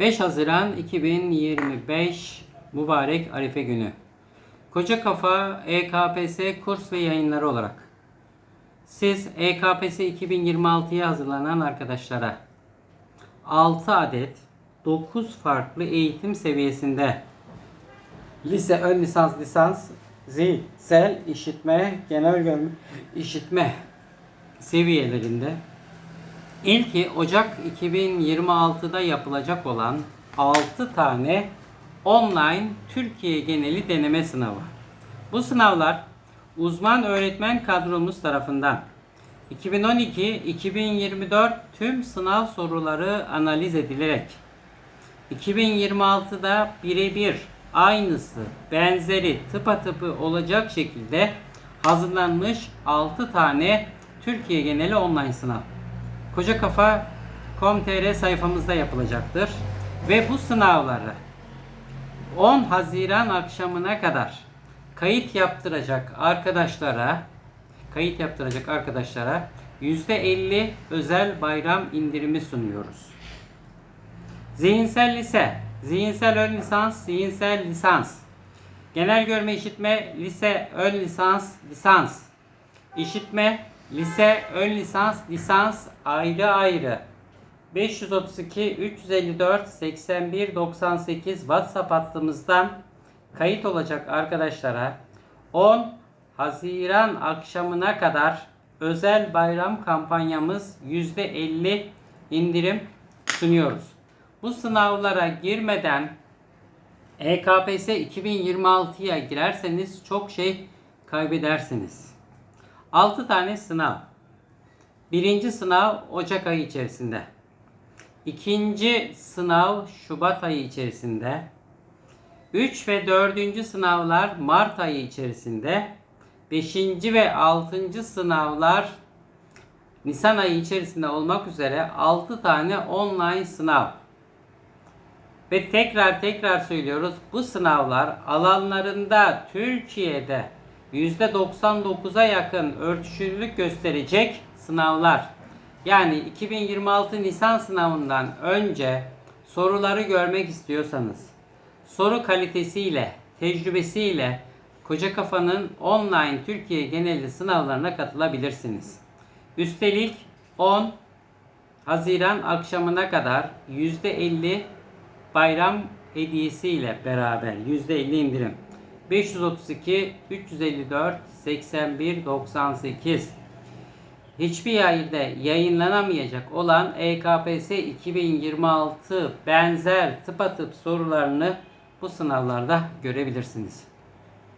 5 Haziran 2025 Mübarek Arife günü. Koca Kafa EKPS kurs ve yayınları olarak siz EKPS 2026'ya hazırlanan arkadaşlara 6 adet 9 farklı eğitim seviyesinde lise, ön lisans, lisans, zihinsel, işitme, genel görme, işitme seviyelerinde İlki Ocak 2026'da yapılacak olan 6 tane online Türkiye geneli deneme sınavı. Bu sınavlar uzman öğretmen kadromuz tarafından 2012-2024 tüm sınav soruları analiz edilerek 2026'da birebir aynısı, benzeri, tıpatıpı olacak şekilde hazırlanmış 6 tane Türkiye geneli online sınav. Koca Kafa Com.tr sayfamızda yapılacaktır. Ve bu sınavları 10 Haziran akşamına kadar kayıt yaptıracak arkadaşlara kayıt yaptıracak arkadaşlara %50 özel bayram indirimi sunuyoruz. Zihinsel lise, zihinsel ön lisans, zihinsel lisans. Genel görme işitme, lise, ön lisans, lisans. İşitme, lise, ön lisans, lisans ayrı ayrı. 532 354 81 98 WhatsApp hattımızdan kayıt olacak arkadaşlara 10 Haziran akşamına kadar özel bayram kampanyamız %50 indirim sunuyoruz. Bu sınavlara girmeden EKPS 2026'ya girerseniz çok şey kaybedersiniz. 6 tane sınav. Birinci sınav Ocak ayı içerisinde. İkinci sınav Şubat ayı içerisinde. 3 ve 4. sınavlar Mart ayı içerisinde. 5. ve 6. sınavlar Nisan ayı içerisinde olmak üzere 6 tane online sınav. Ve tekrar tekrar söylüyoruz bu sınavlar alanlarında Türkiye'de %99'a yakın örtüşürlük gösterecek sınavlar. Yani 2026 Nisan sınavından önce soruları görmek istiyorsanız soru kalitesiyle, tecrübesiyle Koca Kafa'nın online Türkiye geneli sınavlarına katılabilirsiniz. Üstelik 10 Haziran akşamına kadar %50 bayram hediyesiyle beraber %50 indirim. 532 354 81 98 hiçbir yerde yayınlanamayacak olan EKPS 2026 benzer tıpatıp sorularını bu sınavlarda görebilirsiniz.